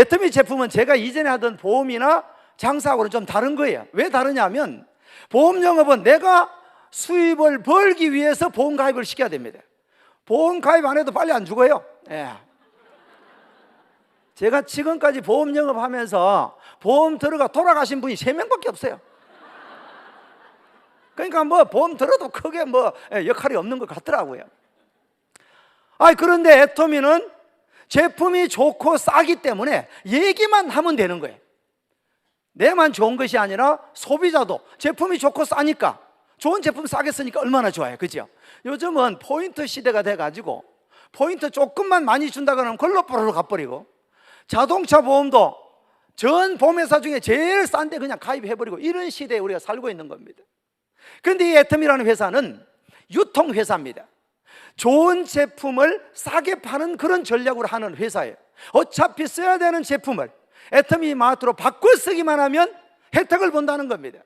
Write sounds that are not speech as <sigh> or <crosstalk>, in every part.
애터미 제품은 제가 이전에 하던 보험이나 장사하고는 좀 다른 거예요. 왜 다르냐면 보험 영업은 내가 수입을 벌기 위해서 보험 가입을 시켜야 됩니다. 보험 가입 안 해도 빨리 안 죽어요. 예. 제가 지금까지 보험 영업하면서 보험 들어가 돌아가신 분이 세 명밖에 없어요. 그러니까 뭐 보험 들어도 크게 뭐 예, 역할이 없는 것 같더라고요. 아 그런데 애터미는 제품이 좋고 싸기 때문에 얘기만 하면 되는 거예요. 내만 좋은 것이 아니라 소비자도 제품이 좋고 싸니까 좋은 제품 싸게 쓰니까 얼마나 좋아요. 그죠? 요즘은 포인트 시대가 돼가지고 포인트 조금만 많이 준다 그러면 걸로 뽀로로 가버리고 자동차 보험도 전 보험회사 중에 제일 싼데 그냥 가입해버리고 이런 시대에 우리가 살고 있는 겁니다. 그런데 이 애텀이라는 회사는 유통회사입니다. 좋은 제품을 싸게 파는 그런 전략으로 하는 회사예요. 어차피 써야 되는 제품을 애터미 마트로 바꿔 쓰기만 하면 혜택을 본다는 겁니다.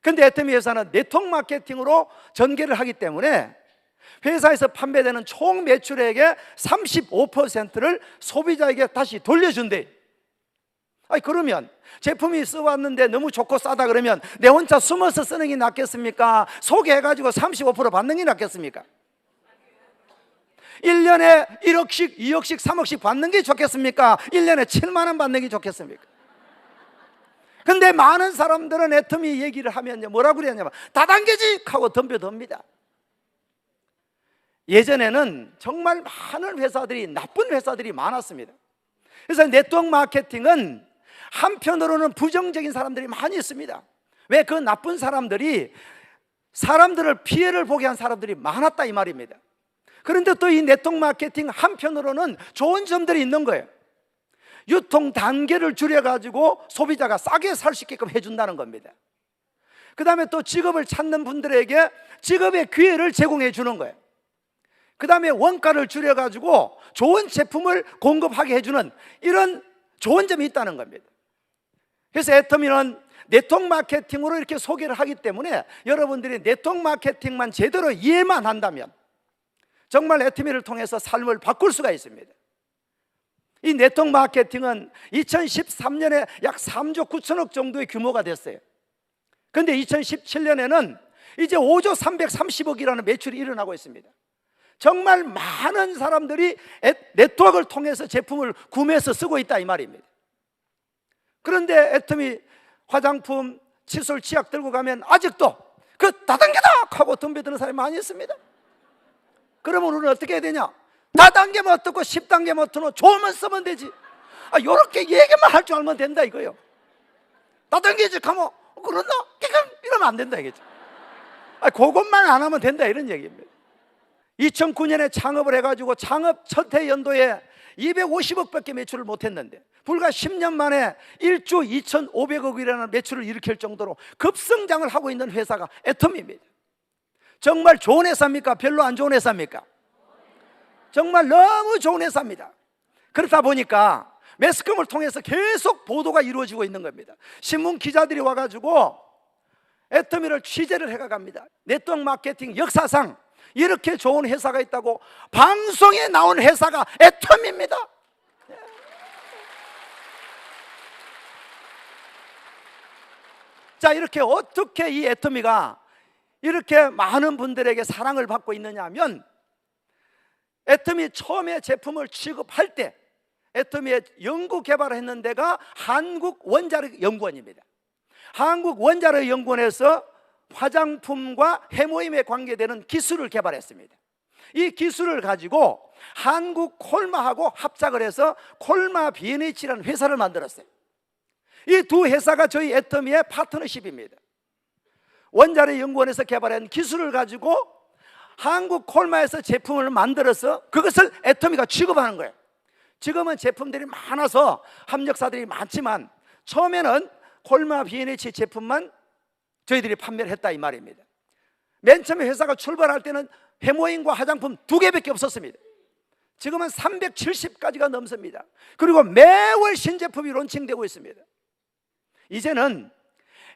근데 애터미 회사는 네트워크 마케팅으로 전개를 하기 때문에 회사에서 판매되는 총 매출액의 35%를 소비자에게 다시 돌려준대. 아니 그러면 제품이 써왔는데 너무 좋고 싸다 그러면 내 혼자 숨어서 쓰는 게 낫겠습니까? 소개해가지고 35% 받는 게 낫겠습니까? 1년에 1억씩, 2억씩, 3억씩 받는 게 좋겠습니까? 1년에 7만 원 받는 게 좋겠습니까? 근데 많은 사람들은 애터미 얘기를 하면 뭐라고 그러냐면 다단계직 하고 덤벼듭니다. 예전에는 정말 많은 회사들이 나쁜 회사들이 많았습니다. 그래서 네트워크 마케팅은 한편으로는 부정적인 사람들이 많이 있습니다. 왜 그 나쁜 사람들이 사람들을 피해를 보게 한 사람들이 많았다 이 말입니다. 그런데 또 이 네트워크 마케팅 한편으로는 좋은 점들이 있는 거예요. 유통 단계를 줄여가지고 소비자가 싸게 살 수 있게끔 해준다는 겁니다. 그 다음에 또 직업을 찾는 분들에게 직업의 기회를 제공해 주는 거예요. 그 다음에 원가를 줄여가지고 좋은 제품을 공급하게 해주는 이런 좋은 점이 있다는 겁니다. 그래서 애터미는 네트워크 마케팅으로 이렇게 소개를 하기 때문에 여러분들이 네트워크 마케팅만 제대로 이해만 한다면 정말 애터미를 통해서 삶을 바꿀 수가 있습니다. 이 네트워크 마케팅은 2013년에 약 3조 9천억 정도의 규모가 됐어요. 그런데 2017년에는 이제 5조 330억이라는 매출이 일어나고 있습니다. 정말 많은 사람들이 애- 네트워크를 통해서 제품을 구매해서 쓰고 있다 이 말입니다. 그런데 애터미 화장품, 칫솔, 치약 들고 가면 아직도 그 다단계다 하고 덤벼드는 사람이 많이 있습니다. 그러면 우리는 어떻게 해야 되냐? 다단계면 어떻고 10단계면 어떻고 좋으면 쓰면 되지. 아, 요렇게 얘기만 할 줄 알면 된다 이거요. 다단계직 하면 어, 그렇나? 그냥 이러면 안 된다 이거죠. 아, 그것만 안 하면 된다 이런 얘기입니다. 2009년에 창업을 해가지고 창업 첫해 연도에 250억밖에 매출을 못했는데 불과 10년 만에 1조 2,500억이라는 매출을 일으킬 정도로 급성장을 하고 있는 회사가 애텀입니다. 정말 좋은 회사입니까? 별로 안 좋은 회사입니까? 정말 너무 좋은 회사입니다. 그렇다 보니까 매스컴을 통해서 계속 보도가 이루어지고 있는 겁니다. 신문 기자들이 와가지고 애터미를 취재를 해가 갑니다. 네트워크 마케팅 역사상 이렇게 좋은 회사가 있다고 방송에 나온 회사가 애텀입니다. 자, 이렇게 어떻게 이 애터미가 이렇게 많은 분들에게 사랑을 받고 있느냐 하면 애터미 처음에 제품을 취급할 때 애터미의 연구 개발을 했는 데가 한국 원자력 연구원입니다. 한국 원자력 연구원에서 화장품과 해모임에 관계되는 기술을 개발했습니다. 이 기술을 가지고 한국 콜마하고 합작을 해서 콜마 BNH라는 회사를 만들었어요. 이 두 회사가 저희 애터미의 파트너십입니다. 원자력 연구원에서 개발한 기술을 가지고 한국 콜마에서 제품을 만들어서 그것을 애터미가 취급하는 거예요. 지금은 제품들이 많아서 합력사들이 많지만 처음에는 콜마 BNH 제품만 저희들이 판매를 했다 이 말입니다. 맨 처음에 회사가 출발할 때는 해모인과 화장품 두 개밖에 없었습니다. 지금은 370가지가 넘습니다. 그리고 매월 신제품이 론칭되고 있습니다. 이제는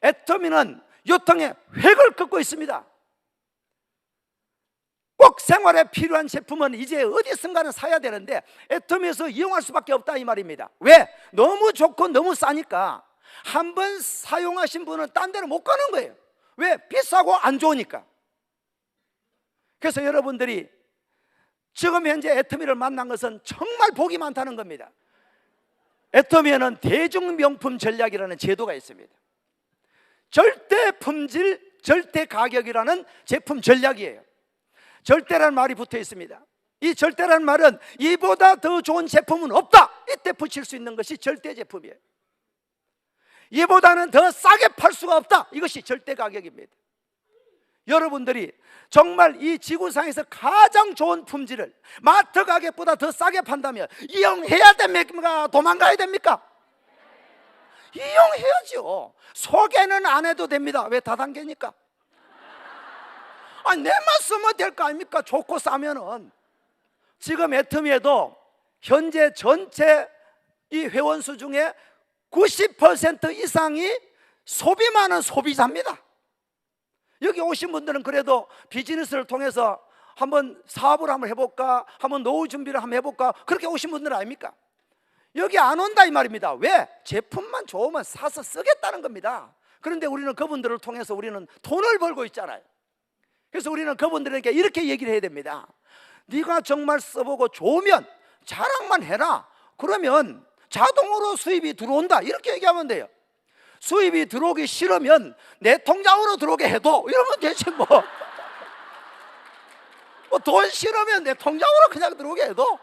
애터미는 유통의 획을 긋고 있습니다. 꼭 생활에 필요한 제품은 이제 어디선가는 사야 되는데 애터미에서 이용할 수밖에 없다 이 말입니다. 왜? 너무 좋고 너무 싸니까 한 번 사용하신 분은 딴 데로 못 가는 거예요. 왜? 비싸고 안 좋으니까. 그래서 여러분들이 지금 현재 애터미를 만난 것은 정말 복이 많다는 겁니다. 애터미에는 대중명품 전략이라는 제도가 있습니다. 절대 품질, 절대 가격이라는 제품 전략이에요. 절대라는 말이 붙어 있습니다. 이 절대라는 말은 이보다 더 좋은 제품은 없다. 이때 붙일 수 있는 것이 절대 제품이에요. 이보다는 더 싸게 팔 수가 없다. 이것이 절대 가격입니다. 여러분들이 정말 이 지구상에서 가장 좋은 품질을 마트 가격보다 더 싸게 판다면 이용해야 됩니까? 도망가야 됩니까? 이용해야죠. 소개는 안 해도 됩니다. 왜 다단계니까? 아니, 내만 쓰면 될 거 아닙니까? 좋고 싸면은. 지금 애터미에도 현재 전체 이 회원수 중에 90% 이상이 소비 많은 소비자입니다. 여기 오신 분들은 그래도 비즈니스를 통해서 한번 사업을 한번 해볼까, 한번 노후 준비를 한번 해볼까, 그렇게 오신 분들 아닙니까? 여기 안 온다 이 말입니다. 왜? 제품만 좋으면 사서 쓰겠다는 겁니다. 그런데 우리는 그분들을 통해서 우리는 돈을 벌고 있잖아요. 그래서 우리는 그분들에게 이렇게 얘기를 해야 됩니다. 네가 정말 써보고 좋으면 자랑만 해라. 그러면 자동으로 수입이 들어온다. 이렇게 얘기하면 돼요. 수입이 들어오기 싫으면 내 통장으로 들어오게 해도 이러면 되지 뭐. 뭐 돈 싫으면 내 통장으로 그냥 들어오게 해도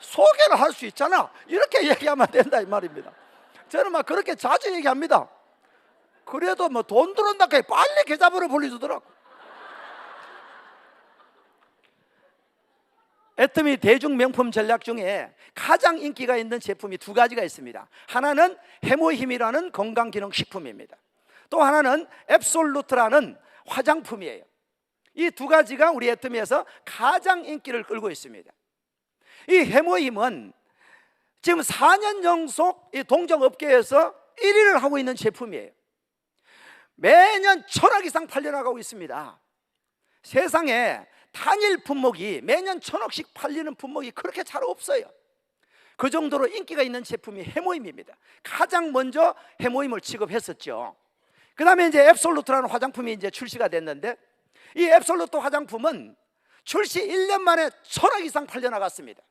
소개를 할 수 있잖아. 이렇게 <laughs> 얘기하면 된다 이 말입니다. 저는 막 그렇게 자주 얘기합니다. 그래도 뭐 돈 들어온다 해 빨리 계좌번호 불러주더라고. 애터미 대중 명품 전략 중에 가장 인기가 있는 제품이 두 가지가 있습니다. 하나는 해모힘이라는 건강 기능 식품입니다. 또 하나는 앱솔루트라는 화장품이에요. 이 두 가지가 우리 애터미에서 가장 인기를 끌고 있습니다. 이 해모힘은 지금 4년 연속 이 동종업계에서 1위를 하고 있는 제품이에요. 매년 천억 이상 팔려나가고 있습니다. 세상에 단일 품목이 매년 천억씩 팔리는 품목이 그렇게 잘 없어요. 그 정도로 인기가 있는 제품이 해모임입니다. 가장 먼저 해모임을 취급했었죠. 그 다음에 이제 앱솔루트라는 화장품이 이제 출시가 됐는데 이 앱솔루트 화장품은 출시 1년 만에 천억 이상 팔려나갔습니다.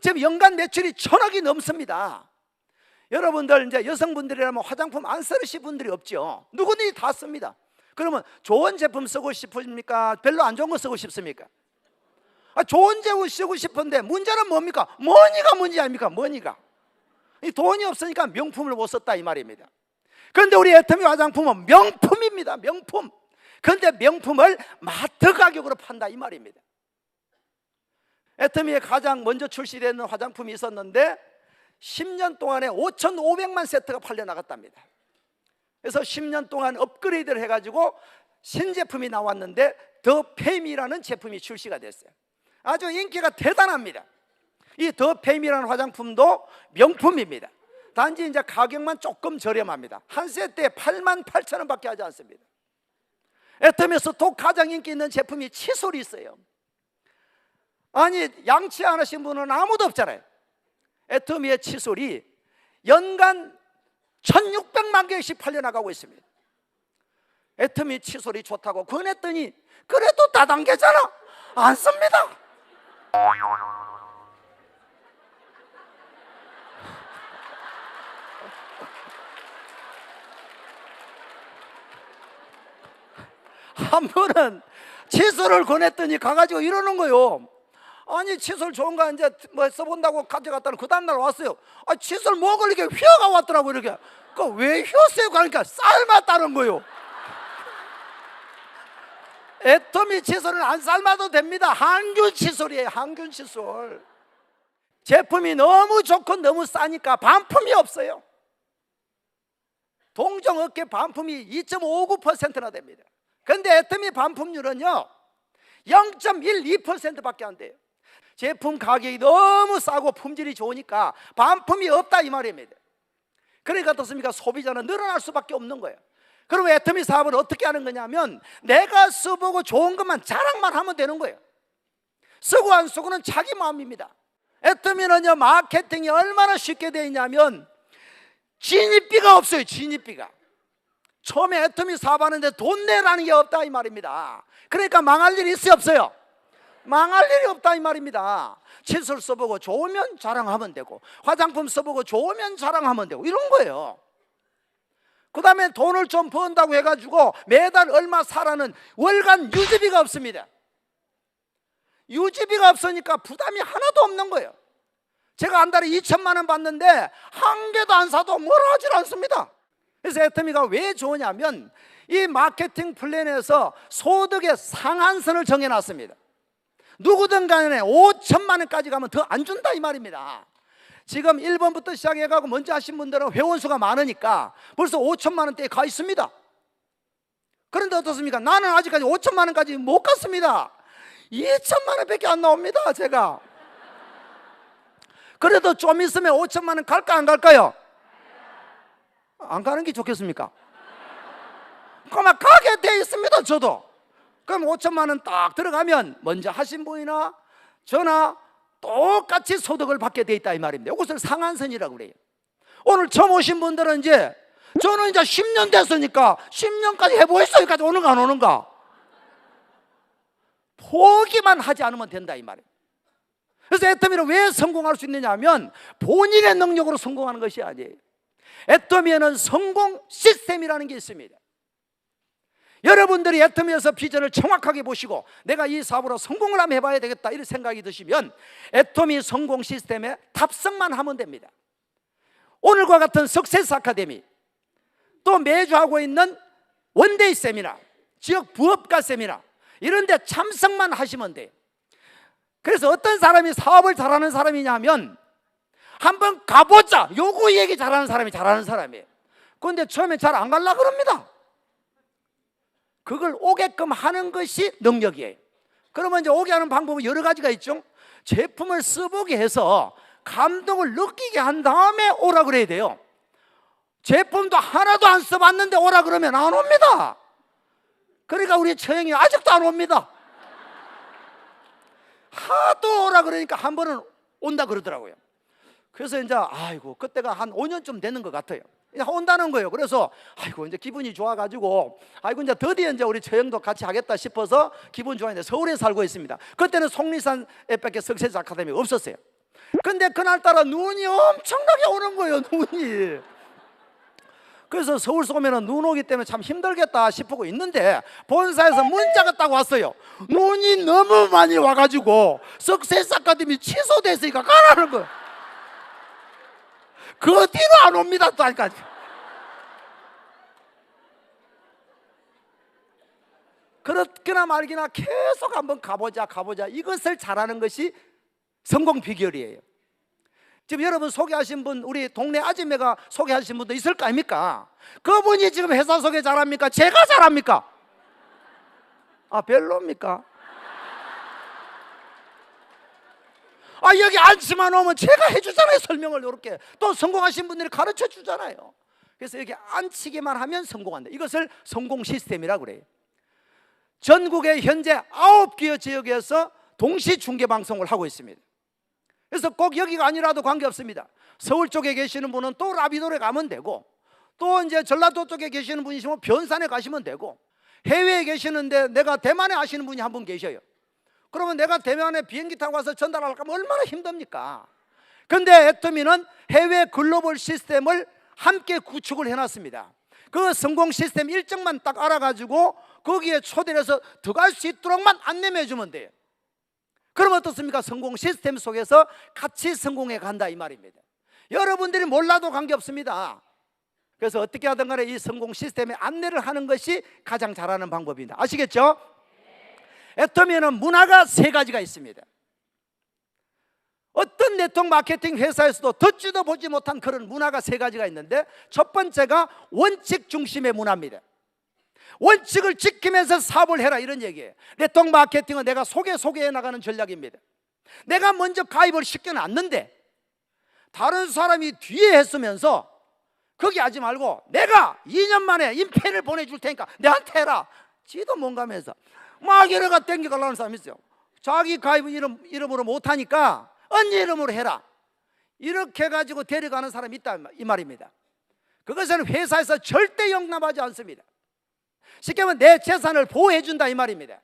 지금 연간 매출이 천억이 넘습니다. 여러분들 이제 여성분들이라면 화장품 안 쓰시 분들이 없죠. 누구든지 다 씁니다. 그러면 좋은 제품 쓰고 싶습니까? 별로 안 좋은 거 쓰고 싶습니까? 아, 좋은 제품 쓰고 싶은데 문제는 뭡니까? 머니가 문제 아닙니까? 머니가. 이 돈이 없으니까 명품을 못 썼다 이 말입니다. 그런데 우리 애터미 화장품은 명품입니다. 명품. 그런데 명품을 마트 가격으로 판다 이 말입니다. 애터미에 가장 먼저 출시되는 화장품이 있었는데 10년 동안에 5,500만 세트가 팔려 나갔답니다. 그래서 10년 동안 업그레이드를 해가지고 신제품이 나왔는데 더 페임이라는 제품이 출시가 됐어요. 아주 인기가 대단합니다. 이더 페임이라는 화장품도 명품입니다. 단지 이제 가격만 조금 저렴합니다. 한 세트에 8만 8천 원밖에 하지 않습니다. 애터미에서 또 가장 인기 있는 제품이 칫솔이 있어요. 아니 양치 안 하신 분은 아무도 없잖아요. 애터미의 칫솔이 연간 1600만 개씩 팔려나가고 있습니다. 애터미 칫솔이 좋다고 권했더니 그래도 다단계잖아. 안 씁니다. 한 번은 칫솔을 권했더니 가가지고 이러는 거요. 아니 칫솔 좋은 거 이제 뭐 써본다고 가져갔다는 그 다음날 왔어요. 아 칫솔 먹을 이게 휘어가 왔더라고 이렇게. 그왜 휘었어요? 그러니까 삶았다는 거요. 애터미 칫솔은 안 삶아도 됩니다. 항균 칫솔이에요. 항균 칫솔. 제품이 너무 좋고 너무 싸니까 반품이 없어요. 동종업계 반품이 2.59%나 됩니다. 근데 애터미 반품률은요 0.12%밖에 안 돼요. 제품 가격이 너무 싸고 품질이 좋으니까 반품이 없다 이 말입니다. 그러니까 어떻습니까? 소비자는 늘어날 수밖에 없는 거예요. 그럼 애터미 사업을 어떻게 하는 거냐면 내가 써보고 좋은 것만 자랑만 하면 되는 거예요. 쓰고 안 쓰고는 자기 마음입니다. 애터미는요 마케팅이 얼마나 쉽게 되어 있냐면 진입비가 없어요. 진입비가. 처음에 애터미 사업하는데 돈 내라는 게 없다 이 말입니다. 그러니까 망할 일이 있어요 없어요? 망할 일이 없다 이 말입니다. 칫솔 써보고 좋으면 자랑하면 되고 화장품 써보고 좋으면 자랑하면 되고 이런 거예요. 그 다음에 돈을 좀 번다고 해가지고 매달 얼마 사라는 월간 유지비가 없습니다. 유지비가 없으니까 부담이 하나도 없는 거예요. 제가 한 달에 2천만 원 받는데 한 개도 안 사도 뭐라 하질 않습니다. 그래서 애터미가 왜 좋으냐면 이 마케팅 플랜에서 소득의 상한선을 정해놨습니다. 누구든 간에 5천만 원까지 가면 더 안 준다 이 말입니다. 지금 1번부터 시작해가고 먼저 하신 분들은 회원수가 많으니까 벌써 5천만 원대에 가 있습니다. 그런데 어떻습니까? 나는 아직까지 5천만 원까지 못 갔습니다. 2천만 원밖에 안 나옵니다, 제가. 그래도 좀 있으면 5천만 원 갈까 안 갈까요? 안 가는 게 좋겠습니까? 그만 가게 돼 있습니다, 저도. 그럼 5천만 원 딱 들어가면 먼저 하신 분이나 저나 똑같이 소득을 받게 돼 있다 이 말입니다. 이것을 상한선이라고 그래요. 오늘 처음 오신 분들은 이제 저는 이제 10년 됐으니까 10년까지 해보겠어 여기까지 오는가 안 오는가 포기만 하지 않으면 된다 이 말이에요. 그래서 애터미는 왜 성공할 수 있느냐 하면 본인의 능력으로 성공하는 것이 아니에요. 애터미에는 성공 시스템이라는 게 있습니다. 여러분들이 애터미에서 비전을 정확하게 보시고 내가 이 사업으로 성공을 한번 해봐야 되겠다 이런 생각이 드시면 애터미 성공 시스템에 탑승만 하면 됩니다. 오늘과 같은 석세스 아카데미 또 매주 하고 있는 원데이 세미나 지역 부업가 세미나 이런 데 참석만 하시면 돼요. 그래서 어떤 사람이 사업을 잘하는 사람이냐면 한번 가보자 요거 얘기 잘하는 사람이 잘하는 사람이에요. 그런데 처음에 잘 안 갈라 그럽니다. 그걸 오게끔 하는 것이 능력이에요. 그러면 이제 오게 하는 방법은 여러 가지가 있죠. 제품을 써보게 해서 감동을 느끼게 한 다음에 오라 그래야 돼요. 제품도 하나도 안 써봤는데 오라 그러면 안 옵니다. 그러니까 우리 처형이 아직도 안 옵니다. 하도 오라 그러니까 한 번은 온다 그러더라고요. 그래서 이제 아이고 그때가 한 5년쯤 되는 것 같아요. 온다는 거예요. 그래서 아이고 이제 기분이 좋아가지고 아이고 이제 드디어 이제 우리 처형도 같이 하겠다 싶어서 기분 좋아했는데 서울에 살고 있습니다. 그때는 속리산에 밖에 석세스 아카데미 없었어요. 근데 그날따라 눈이 엄청나게 오는 거예요. 눈이. 그래서 서울 오면은 눈 오기 때문에 참 힘들겠다 싶고 있는데 본사에서 문자가 딱 왔어요. 눈이 너무 많이 와가지고 석세스 아카데미 취소됐으니까 가라는 거예요. 그 뒤로 안 옵니다 또 아직까지. 그렇게나 말기나 계속 한번 가보자 가보자 이것을 잘하는 것이 성공 비결이에요. 지금 여러분 소개하신 분 우리 동네 아줌매가 소개하신 분도 있을 거 아닙니까? 그분이 지금 회사 소개 잘합니까? 제가 잘합니까? 아 별로입니까? 아 여기 앉지만 오면 제가 해주잖아요 설명을 이렇게 또 성공하신 분들이 가르쳐 주잖아요 그래서 여기 앉히기만 하면 성공한다 이것을 성공 시스템이라고 그래요 전국에 현재 아홉 개의 지역에서 동시 중계 방송을 하고 있습니다 그래서 꼭 여기가 아니라도 관계없습니다 서울 쪽에 계시는 분은 또 라비도에 가면 되고 또 이제 전라도 쪽에 계시는 분이시면 변산에 가시면 되고 해외에 계시는데 내가 대만에 아시는 분이 한 분 계셔요 그러면 내가 대만에 비행기 타고 가서 전달할까 하면 얼마나 힘듭니까? 근데 애터미는 해외 글로벌 시스템을 함께 구축을 해놨습니다. 그 성공 시스템 일정만 딱 알아가지고 거기에 초대를 해서 들어갈 수 있도록만 안내해 주면 돼요. 그럼 어떻습니까? 성공 시스템 속에서 같이 성공해 간다 이 말입니다. 여러분들이 몰라도 관계없습니다. 그래서 어떻게 하든 간에 이 성공 시스템에 안내를 하는 것이 가장 잘하는 방법입니다. 아시겠죠? 애터미에는 문화가 세 가지가 있습니다. 어떤 네트워크 마케팅 회사에서도 듣지도 보지 못한 그런 문화가 세 가지가 있는데 첫 번째가 원칙 중심의 문화입니다. 원칙을 지키면서 사업을 해라 이런 얘기예요. 네트워크 마케팅은 내가 소개 소개해 나가는 전략입니다. 내가 먼저 가입을 시켜놨는데 다른 사람이 뒤에 했으면서 거기 하지 말고 내가 2년 만에 임패를 보내줄 테니까 내한테 해라. 지도 뭔가면서 막 여러가 땡겨가려는 사람이 있어요. 자기 가입 이름, 이름으로 못하니까 언니 이름으로 해라. 이렇게 해가지고 데려가는 사람이 있다 이 말입니다. 그것은 회사에서 절대 용납하지 않습니다. 쉽게 말하면 내 재산을 보호해 준다 이 말입니다.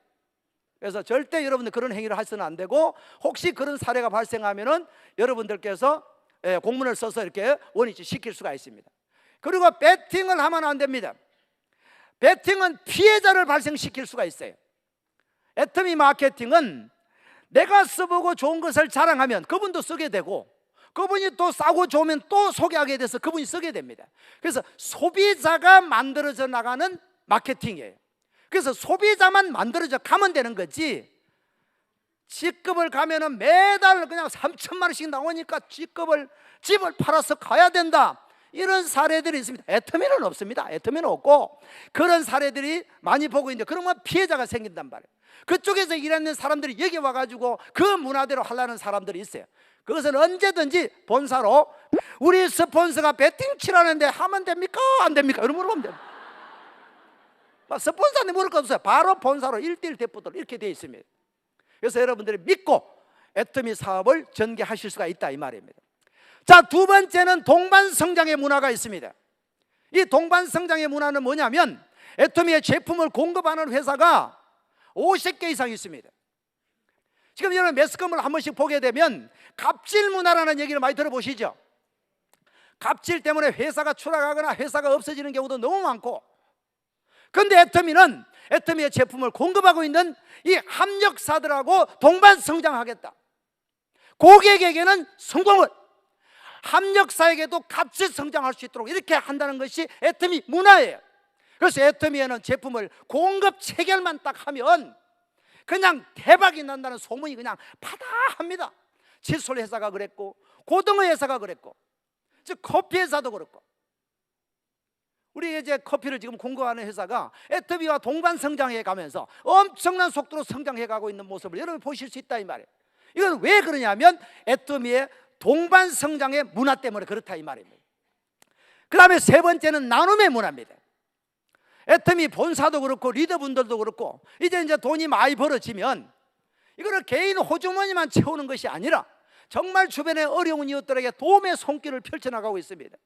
그래서 절대 여러분들 그런 행위를 하서는 안 되고 혹시 그런 사례가 발생하면은 여러분들께서 예, 공문을 써서 이렇게 원위치 시킬 수가 있습니다. 그리고 배팅을 하면 안 됩니다. 배팅은 피해자를 발생시킬 수가 있어요. 애터미 마케팅은 내가 써보고 좋은 것을 자랑하면 그분도 쓰게 되고 그분이 또 싸고 좋으면 또 소개하게 돼서 그분이 쓰게 됩니다. 그래서 소비자가 만들어져 나가는 마케팅이에요. 그래서 소비자만 만들어져 가면 되는 거지. 직급을 가면은 매달 그냥 3천만 원씩 나오니까 직급을 집을 팔아서 가야 된다. 이런 사례들이 있습니다. 애터미는 없습니다. 애터미는 없고 그런 사례들이 많이 보고 있는데 그러면 피해자가 생긴단 말이에요. 그쪽에서 일하는 사람들이 여기 와가지고 그 문화대로 하려는 사람들이 있어요. 그것은 언제든지 본사로 우리 스폰서가 배팅 치라는데 하면 됩니까? 안 됩니까? 이런 물어보면 됩니다. 막 스폰서한테 물을 거 없어요. 바로 본사로 일대일 대표들 이렇게 되어 있습니다. 그래서 여러분들이 믿고 애터미 사업을 전개하실 수가 있다 이 말입니다. 자, 두 번째는 동반 성장의 문화가 있습니다. 이 동반 성장의 문화는 뭐냐면 애터미의 제품을 공급하는 회사가 50개 이상 있습니다. 지금 여러분 매스컴을 한 번씩 보게 되면 갑질 문화라는 얘기를 많이 들어보시죠? 갑질 때문에 회사가 추락하거나 회사가 없어지는 경우도 너무 많고 근데 애터미는 애터미의 제품을 공급하고 있는 이 합력사들하고 동반 성장하겠다. 고객에게는 성공을 합력사에게도 같이 성장할 수 있도록 이렇게 한다는 것이 애터미 문화예요. 그래서 애터미에는 제품을 공급 체결만 딱 하면 그냥 대박이 난다는 소문이 그냥 파다합니다. 칫솔 회사가 그랬고 고등어 회사가 그랬고 즉 커피 회사도 그렇고 우리 이제 커피를 지금 공급하는 회사가 애터비와 동반 성장해 가면서 엄청난 속도로 성장해 가고 있는 모습을 여러분 보실 수 있다 이 말이에요. 이건 왜 그러냐면 애터미의 동반 성장의 문화 때문에 그렇다 이 말입니다. 그다음에 세 번째는 나눔의 문화입니다. 애터미 본사도 그렇고 리더분들도 그렇고 이제 이제 돈이 많이 벌어지면 이거를 개인 호주머니만 채우는 것이 아니라 정말 주변에 어려운 이웃들에게 도움의 손길을 펼쳐나가고 있습니다.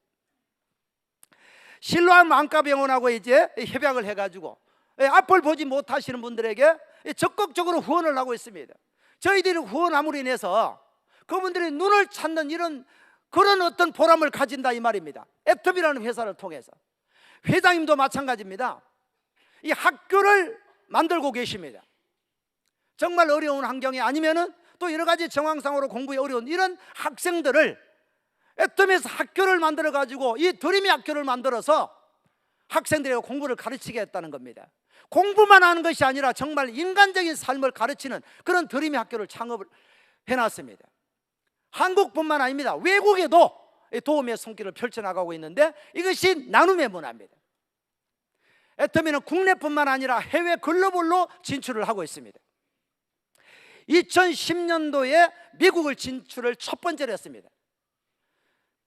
실로암 안과병원하고 이제 협약을 해가지고 예, 앞을 보지 못하시는 분들에게 적극적으로 후원을 하고 있습니다. 저희들이 후원함으로 인해서 그분들이 눈을 찾는 이런 그런 어떤 보람을 가진다 이 말입니다. 애터비라는 회사를 통해서 회장님도 마찬가지입니다. 이 학교를 만들고 계십니다. 정말 어려운 환경이 아니면은 또 여러 가지 정황상으로 공부에 어려운 이런 학생들을 애텀에서 학교를 만들어 가지고 이 드림의 학교를 만들어서 학생들에게 공부를 가르치게 했다는 겁니다. 공부만 하는 것이 아니라 정말 인간적인 삶을 가르치는 그런 드림의 학교를 창업을 해놨습니다. 한국뿐만 아닙니다. 외국에도 도움의 손길을 펼쳐나가고 있는데 이것이 나눔의 문화입니다. 애터미는 국내뿐만 아니라 해외 글로벌로 진출을 하고 있습니다. 2010년도에 미국을 진출을 첫 번째로 했습니다.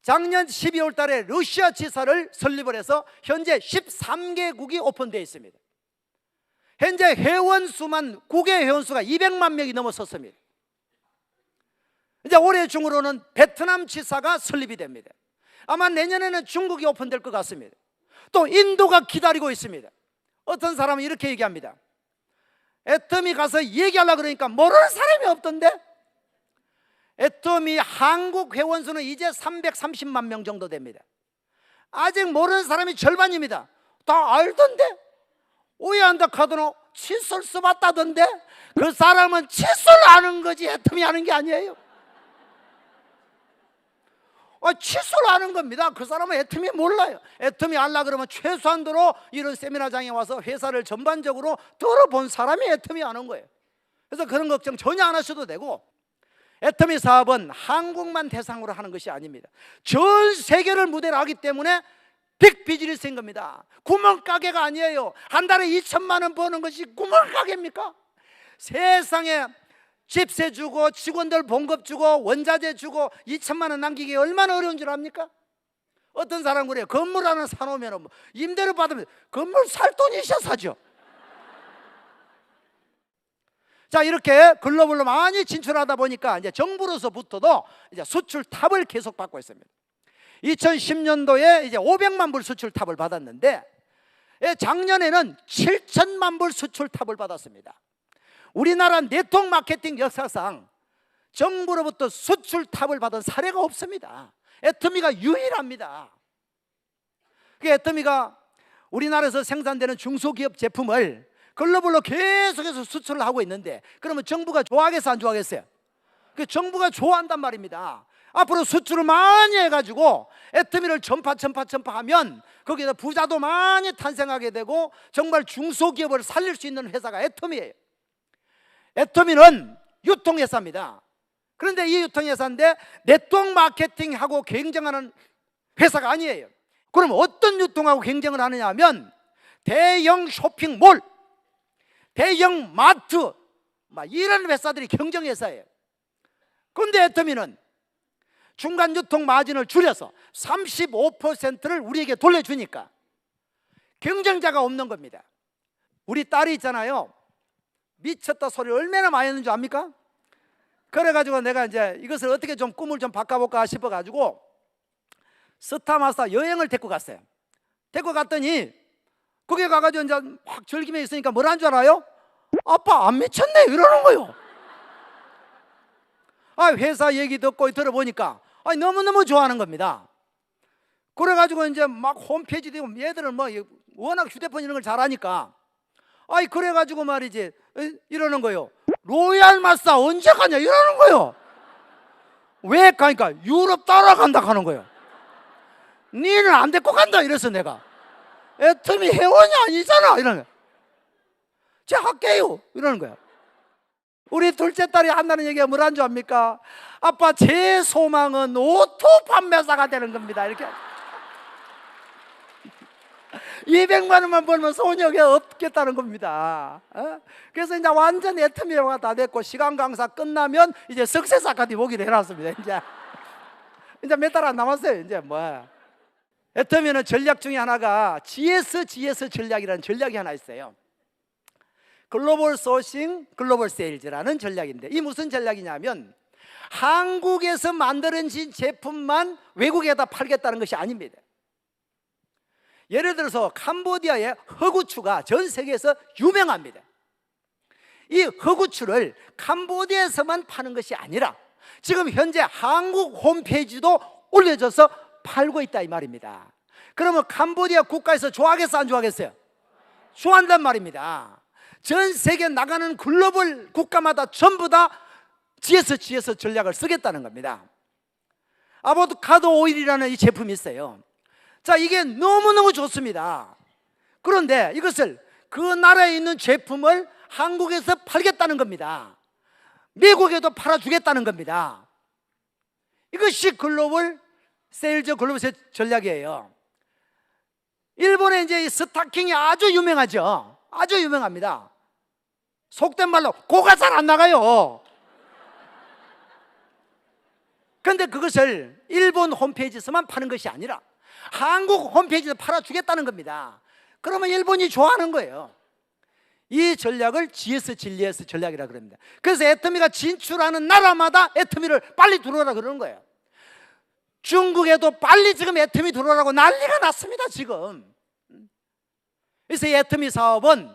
작년 12월 달에 러시아 지사를 설립을 해서 현재 13개국이 오픈되어 있습니다. 현재 회원 수만 국외 회원 수가 200만 명이 넘어섰습니다. 이제 올해 중으로는 베트남 지사가 설립이 됩니다. 아마 내년에는 중국이 오픈될 것 같습니다. 또 인도가 기다리고 있습니다. 어떤 사람은 이렇게 얘기합니다. 애터미 가서 얘기하려 그러니까 모르는 사람이 없던데 애터미 한국 회원 수는 이제 330만 명 정도 됩니다. 아직 모르는 사람이 절반입니다. 다 알던데 오해한다 카드노 칫솔 써봤다던데 그 사람은 칫솔 아는 거지 애터미 아는 게 아니에요. 아, 칫솔 아는 겁니다. 그 사람은 애터미 몰라요. 애터미 알라 그러면 최소한도로 이런 세미나장에 와서 회사를 전반적으로 들어본 사람이 애터미 아는 거예요. 그래서 그런 걱정 전혀 안 하셔도 되고 애터미 사업은 한국만 대상으로 하는 것이 아닙니다. 전 세계를 무대로 하기 때문에 빅 비즈니스인 겁니다. 구멍가게가 아니에요. 한 달에 2천만 원 버는 것이 구멍가게입니까? 세상에 집세 주고 직원들 봉급 주고 원자재 주고 2천만 원 남기기 얼마나 어려운 줄 압니까? 어떤 사람 그래요. 건물 하나 사놓으면 뭐 임대료 받으면 건물 살 돈이 있어 사죠. 자 이렇게 글로벌로 많이 진출하다 보니까 이제 정부로서부터도 이제 수출 탑을 계속 받고 있습니다. 2010년도에 이제 500만 불 수출 탑을 받았는데 예, 작년에는 7천만 불 수출 탑을 받았습니다. 우리나라 네트워크 마케팅 역사상 정부로부터 수출 탑을 받은 사례가 없습니다. 애터미가 유일합니다. 그 애터미가 우리나라에서 생산되는 중소기업 제품을 글로벌로 계속해서 수출을 하고 있는데 그러면 정부가 좋아하겠어 안 좋아하겠어요? 그 정부가 좋아한단 말입니다. 앞으로 수출을 많이 해가지고 애터미를 전파 전파 전파하면 거기서 부자도 많이 탄생하게 되고 정말 중소기업을 살릴 수 있는 회사가 애터미예요. 애터미는 유통회사입니다. 그런데 이 유통회사인데 네트워크 마케팅하고 경쟁하는 회사가 아니에요. 그럼 어떤 유통하고 경쟁을 하느냐 하면 대형 쇼핑몰, 대형 마트, 막 이런 회사들이 경쟁회사예요. 근데 애터미는 중간 유통 마진을 줄여서 35%를 우리에게 돌려주니까 경쟁자가 없는 겁니다. 우리 딸이 있잖아요. 미쳤다 소리 얼마나 많이 했는 줄 압니까? 그래가지고 내가 이제 이것을 어떻게 좀 꿈을 좀 바꿔볼까 싶어가지고 스타마스타 여행을 데리고 갔어요. 데리고 갔더니 거기 가가지고 이제 막 즐기며 있으니까 뭐라는 줄 알아요? 아빠 안 미쳤네 이러는 거요. 아 회사 얘기 듣고 들어보니까 아니 너무너무 좋아하는 겁니다. 그래가지고 이제 막 홈페이지 되고 얘들은 뭐 워낙 휴대폰 이런 걸 잘하니까 아이 그래가지고 말이지 에? 이러는 거요. 로얄 마사 언제 가냐 이러는 거요. 왜 가니까 유럽 따라간다 하는 거요. 니는 안 데리고 간다 이래서 내가 애터미 회원이 아니잖아 이러는. 제 할게요 이러는 거야. 우리 둘째 딸이 한다는 얘기가 뭐란 줄 압니까? 아빠 제 소망은 오토 판매사가 되는 겁니다 이렇게 <laughs> 200만 원만 벌면 소녀가 없겠다는 겁니다. 어? 그래서 이제 완전 애터미화가 다 됐고 시간 강사 끝나면 이제 아카데미 보기로 해놨습니다. 이제 <laughs> 이제 몇 달 안 남았어요. 이제 뭐 애터미는 전략 중에 하나가 GS GS 전략이라는 전략이 하나 있어요. 글로벌 소싱, 글로벌 세일즈라는 전략인데 이 무슨 전략이냐면 한국에서 만들어진 제품만 외국에다 팔겠다는 것이 아닙니다. 예를 들어서 캄보디아의 허구추가 전 세계에서 유명합니다. 이 허구추를 캄보디아에서만 파는 것이 아니라 지금 현재 한국 홈페이지도 올려져서 팔고 있다 이 말입니다. 그러면 캄보디아 국가에서 좋아하겠어 안 좋아하겠어요? 좋아한단 말입니다. 전 세계 나가는 글로벌 국가마다 전부 다 GS GS 전략을 쓰겠다는 겁니다. 아보카도 오일이라는 이 제품이 있어요. 자, 이게 너무너무 좋습니다. 그런데 이것을 그 나라에 있는 제품을 한국에서 팔겠다는 겁니다. 미국에도 팔아주겠다는 겁니다. 이것이 글로벌 세일즈 글로벌 전략이에요. 일본에 이제 이 스타킹이 아주 유명하죠. 아주 유명합니다. 속된 말로 고가 잘 안 나가요. 근데 그것을 일본 홈페이지에서만 파는 것이 아니라 한국 홈페이지에서 팔아주겠다는 겁니다. 그러면 일본이 좋아하는 거예요. 이 전략을 GS 진리에서 전략이라 그럽니다. 그래서 애터미가 진출하는 나라마다 애터미를 빨리 들어오라 그러는 거예요. 중국에도 빨리 지금 애터미 들어오라고 난리가 났습니다, 지금. 그래서 이 애터미 사업은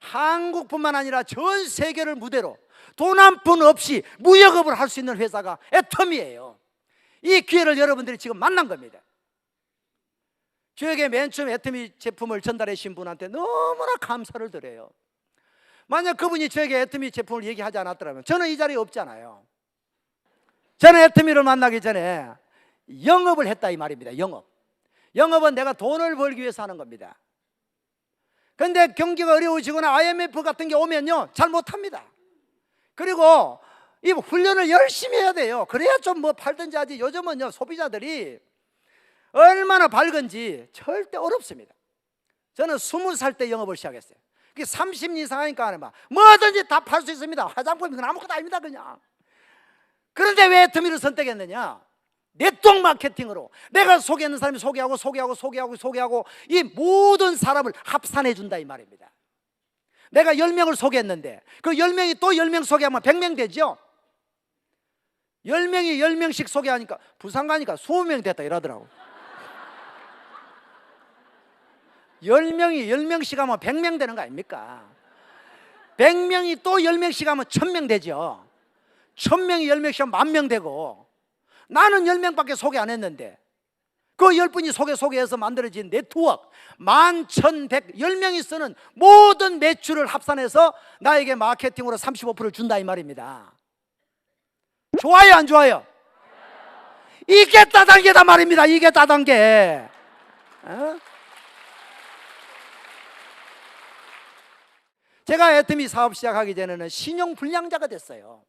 한국뿐만 아니라 전 세계를 무대로 돈 한 푼 없이 무역업을 할 수 있는 회사가 애터미예요. 이 기회를 여러분들이 지금 만난 겁니다. 저에게 맨 처음 애터미 제품을 전달해 주신 분한테 너무나 감사를 드려요. 만약 그분이 저에게 애터미 제품을 얘기하지 않았더라면 저는 이 자리에 없잖아요. 저는 애터미를 만나기 전에 영업을 했다 이 말입니다. 영업. 영업은 내가 돈을 벌기 위해서 하는 겁니다. 근데 경기가 어려워지거나 IMF 같은 게 오면요 잘 못합니다. 그리고 이 훈련을 열심히 해야 돼요. 그래야 좀 뭐 팔든지 하지. 요즘은요 소비자들이 얼마나 밝은지 절대 어렵습니다. 저는 스무 살 때 영업을 시작했어요. 그게 30년 이상 하니까 하는 막 뭐든지 다 팔 수 있습니다. 화장품이 그건 아무것도 아닙니다 그냥. 그런데 왜 애터미를 선택했느냐? 네트워크 마케팅으로 내가 소개하는 사람이 소개하고 소개하고 소개하고 소개하고 이 모든 사람을 합산해 준다 이 말입니다. 내가 10명을 소개했는데 그 10명이 또 10명 소개하면 100명 되죠? 10명이 10명씩 소개하니까 부산 가니까 20명 됐다 이러더라고 10명이 10명씩 하면 100명 되는 거 아닙니까? 100명이 또 10명씩 하면 1000명 되죠 1000명이 10명씩 하면 만명 되고 나는 10명밖에 소개 안 했는데. 그 10분이 소개 소개해서 만들어진 네트워크 만천백 10명이 쓰는 모든 매출을 합산해서 나에게 마케팅으로 35%를 준다 이 말입니다. 좋아요 안 좋아요? 이게 따단계다 말입니다. 이게 따단계. 어? 제가 애터미 사업 시작하기 전에는 신용 불량자가 됐어요.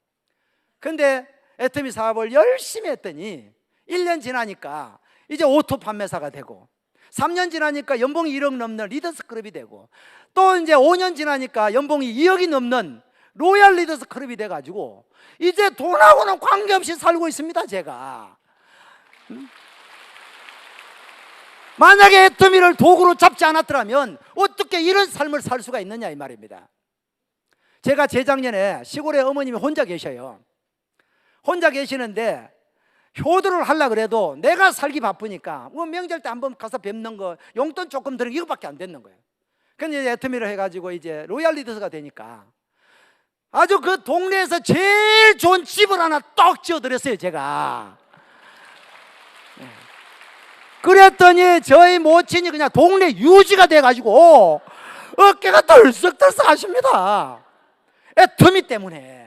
근데 애터미 사업을 열심히 했더니 1년 지나니까 이제 오토 판매사가 되고 3년 지나니까 연봉이 1억 넘는 리더스 클럽이 되고 또 이제 5년 지나니까 연봉이 2억이 넘는 로얄 리더스 클럽이 돼 가지고 이제 돈하고는 관계없이 살고 있습니다, 제가. 음? 만약에 애터미를 도구로 잡지 않았더라면 어떻게 이런 삶을 살 수가 있느냐 이 말입니다. 제가 재작년에 시골에 어머님이 혼자 계셔요. 혼자 계시는데 효도를 하려 그래도 내가 살기 바쁘니까 뭐 명절 때 한 번 가서 뵙는 거 용돈 조금 드는 거 이거밖에 안 됐는 거예요. 근데 이제 애터미를 해가지고 이제 로얄 리더스가 되니까 아주 그 동네에서 제일 좋은 집을 하나 떡 지어드렸어요 제가. 네. 그랬더니 저희 모친이 그냥 동네 유지가 돼가지고 어깨가 덜썩덜썩 하십니다. 애터미 때문에.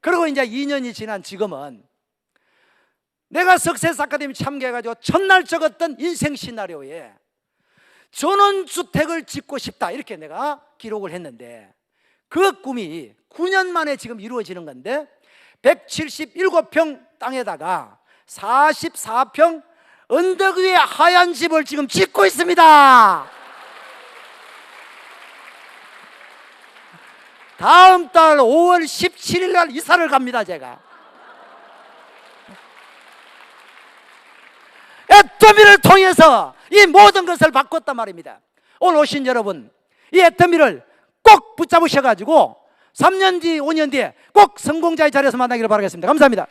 그리고 이제 2년이 지난 지금은 내가 석세스 아카데미 참가해가지고 첫날 적었던 인생 시나리오에 전원주택을 짓고 싶다 이렇게 내가 기록을 했는데 그 꿈이 9년 만에 지금 이루어지는 건데 177평 땅에다가 44평 언덕 위에 하얀 집을 지금 짓고 있습니다. 다음 달 5월 17일 날 이사를 갑니다, 제가. 애터미를 통해서 이 모든 것을 바꿨단 말입니다. 오늘 오신 여러분, 이 애터미를 꼭 붙잡으셔가지고 3년 뒤, 5년 뒤에 꼭 성공자의 자리에서 만나기를 바라겠습니다. 감사합니다.